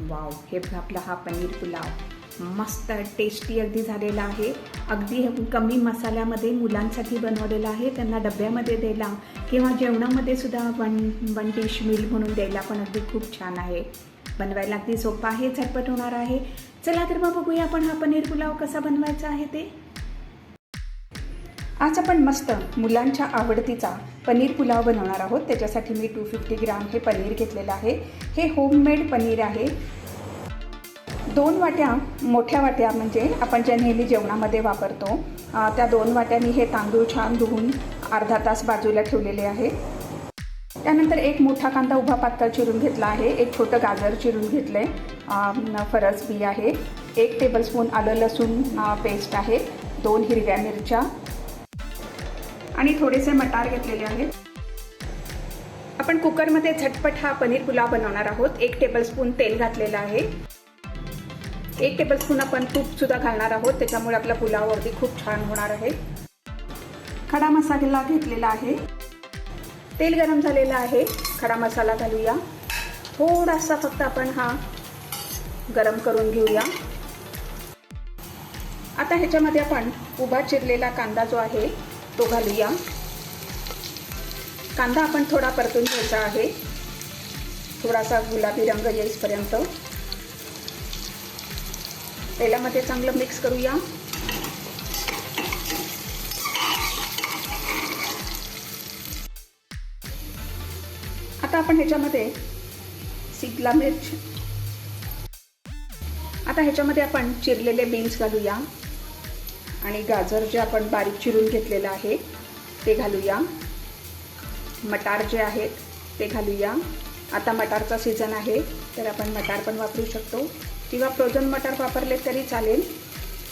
Wow हे बघा आपला हा पनीर पुलाव. मस्त टेस्टी अगदी झालेला आहे. अगदी कमी मसाल्यामध्ये मुलांसाठी बनवलेला आहे. त्यांना डब्यामध्ये द्यायला किंवा जेवणामध्ये सुद्धा वन वन डिश मील म्हणून द्यायला पण अगदी खूप छान आहे. बनवायला अगदी सोपं आहे झटपट होणार आहे. चला तर मग बघूया आपण हा पनीर पुलाव कसा बनवायचा आहे ते. आज आपण मस्त मुलांच्या आवडतीचा पनीर पुलाव बनवणार आहोत. त्याच्यासाठी मी टू फिफ्टी ग्राम हे पनीर घेतलेलं आहे. हे होममेड पनीर आहे. दोन वाट्या मोठ्या वाट्या म्हणजे आपण ज्या नेहमी जेवणामध्ये वापरतो त्या दोन वाट्यांनी हे तांदूळ छान धुवून अर्धा तास बाजूला ठेवलेले आहे. त्यानंतर एक मोठा कांदा उभा पातळ चिरून घेतला आहे. एक छोटं गाजर चिरून घेतलं आहे फरस बी आहे. एक टेबलस्पून आलं लसूण पेस्ट आहे. दोन हिरव्या मिरच्या आणि थोडेसे मटार घेतलेले आहेत. आपण कुकरमध्ये झटपट हा पनीर पुलाव बनवणार आहोत. एक टेबलस्पून तेल घातलेलं आहे. एक टेबलस्पून आपण तूपसुद्धा घालणार आहोत. त्याच्यामुळे आपला पुलाव अगदी खूप छान होणार आहे. खडा मसाला घेतलेला आहे. तेल गरम झालेलं आहे. खडा मसाला घालूया. थोडासा फक्त आपण हा गरम करून घेऊया. आता ह्याच्यामध्ये आपण उभा चिरलेला कांदा जो आहे तो घालूया. कांदा आपण थोडा परतून घ्यायचा आहे. थोडासा गुलाबी रंग येईपर्यंत. तेलामध्ये चांगलं मिक्स करूया. आता आपण ह्याच्यामध्ये सिमला मिर्च. आता ह्याच्यामध्ये आपण चिरलेले बीन्स घालूया. आणि गाजर जे आपण बारीक चिरून घेतलेलं आहे ते घालूया. मटार जे आहेत ते घालूया. आता मटारचा सीझन आहे तर आपण मटार पण वापरू शकतो. किंवा फ्रोझन मटार वापरले तरी चालेल.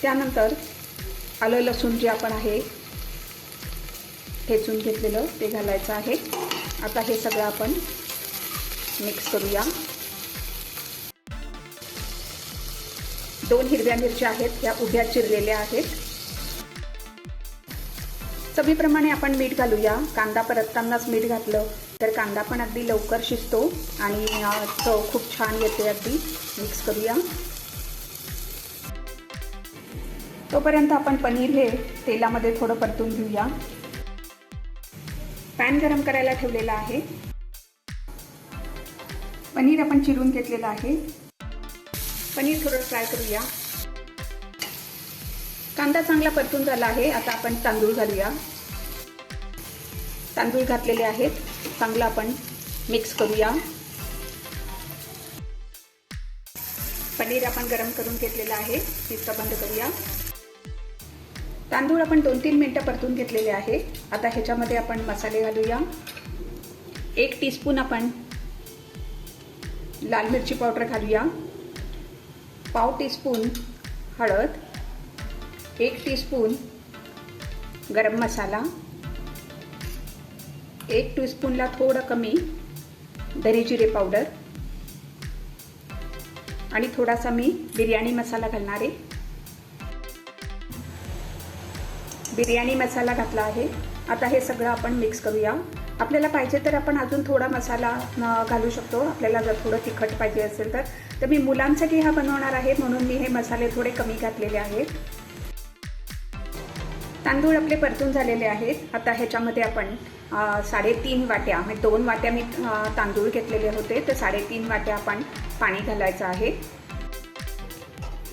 त्यानंतर आलं लसूण जे आपण आहे ठेचून घेतलेलं ते घालायचं आहे. आता हे सगळं आपण मिक्स करूया. दोन हिरव्या मिरच्या आहेत ह्या उभ्या चिरलेल्या आहेत. चवीप्रमाणे आपण मीठ घालूया. कांदा परततानाच मीठ घातलं तर कांदा पण अगदी लवकर शिजतो आणि चव खूप छान येते अगदी. मिक्स करूया. तोपर्यंत आपण पनीर हे तेलामध्ये थोडं परतून घेऊया. पॅन गरम करायला ठेवलेला आहे. पनीर आपण चिरून घेतलेलं आहे. पनीर थोडं फ्राय करूया. कांदा चांगला परतून झाला आहे. आता आपण तांदूळ घालूया. तांदूळ घातलेले आहेत. चांगलं आपण मिक्स करूया. पनीर आपण गरम करून घेतलेलं आहे. मिक्सर बंद करूया. तांदूळ आपण दोन तीन मिनटं परतून घेतलेले आहे. आता ह्याच्यामध्ये आपण मसाले घालूया. एक टीस्पून आपण लाल मिरची पावडर घालूया. पाव टीस्पून हळद. एक टीस्पून गरम मसाला एक टीस्पूनला थोडं कमी दरी जिरे पावडर आणि थोडासा मी बिर्याणी मसाला घालणार आहे. बिर्याणी मसाला घातला आहे. आता हे सगळं आपण मिक्स करूया. आपल्याला पाहिजे तर आपण अजून थोडा मसाला घालू शकतो. आपल्याला जर थोडं तिखट पाहिजे असेल तर. तर मी मुलांसाठी हा बनवणार आहे म्हणून मी हे मसाले थोडे कमी घातलेले आहेत. तांदूळ आपले परतून झालेले आहेत. आता ह्याच्यामध्ये आपण साडेतीन वाट्या म्हणजे दोन वाट्या मी तांदूळ घेतलेले होते. तर साडेतीन वाट्या आपण पाणी घालायचं आहे.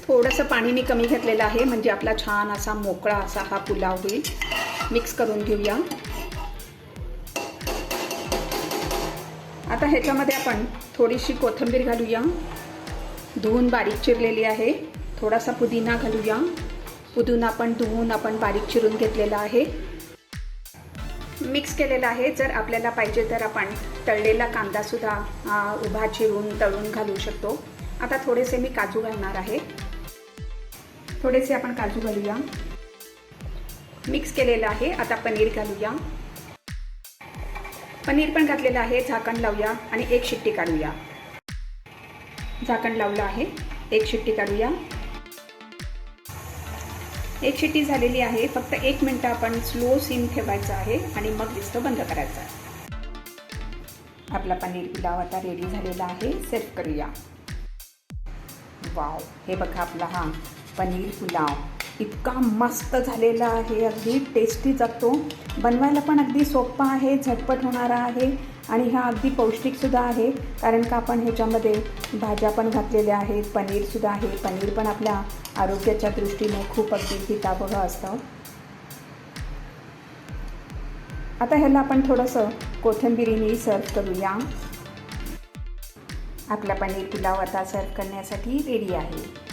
थोडंसं पाणी मी कमी घेतलेलं आहे म्हणजे आपला छान असा मोकळा असा हा पुलाव होईल. मिक्स करून घेऊया. आता ह्याच्यामध्ये आपण थोडीशी कोथिंबीर घालूया. धुवून बारीक चिरलेली आहे. थोडासा पुदिना घालूया. पुदिना आपण धुवून आपण बारीक चिरून घेतलेला आहे. मिक्स केलेला आहे. जर आपल्याला पाहिजे तर आपण तळलेला कांदासुद्धा उभा चिरून तळून घालू शकतो. आता थोडेसे मी काजू घालणार आहे. थोडेसे आपण काजू घालूया. मिक्स केलेलं आहे. आता पनीर घालूया. पनीर पण घातलेलं आहे. झाकण लावूया आणि एक शिट्टी काढूया. झाकण लावलं आहे. एक शिट्टी काढूया. एक शिटी झालेली आहे. फक्त एक मिनटं आपण स्लो सिम ठेवायचं आहे आणि मग दिसतं बंद करायचं आहे. आपला पनीर पुलाव आता रेडी झालेला आहे. सेट करूया. वाव हे बघा आपला हा पनीर पुलाव. इतका मस्त झालेला आहे अगदी टेस्टी जातो बनवायला पण अगदी सोपा आहे झटपट होणारा आहे आणि हा अगदी पौष्टिकसुद्धा आहे. कारण का आपण ह्याच्यामध्ये भाज्या पण घातलेल्या आहेत पनीरसुद्धा आहे. पनीर पण आपल्या आरोग्याच्या दृष्टीने खूप अगदी हितावह असतं. आता ह्याला आपण थोडंसं कोथिंबिरीने सर्व करूया. आपला पनीर पुलाव आता सर्व करण्यासाठी रेडी आहे.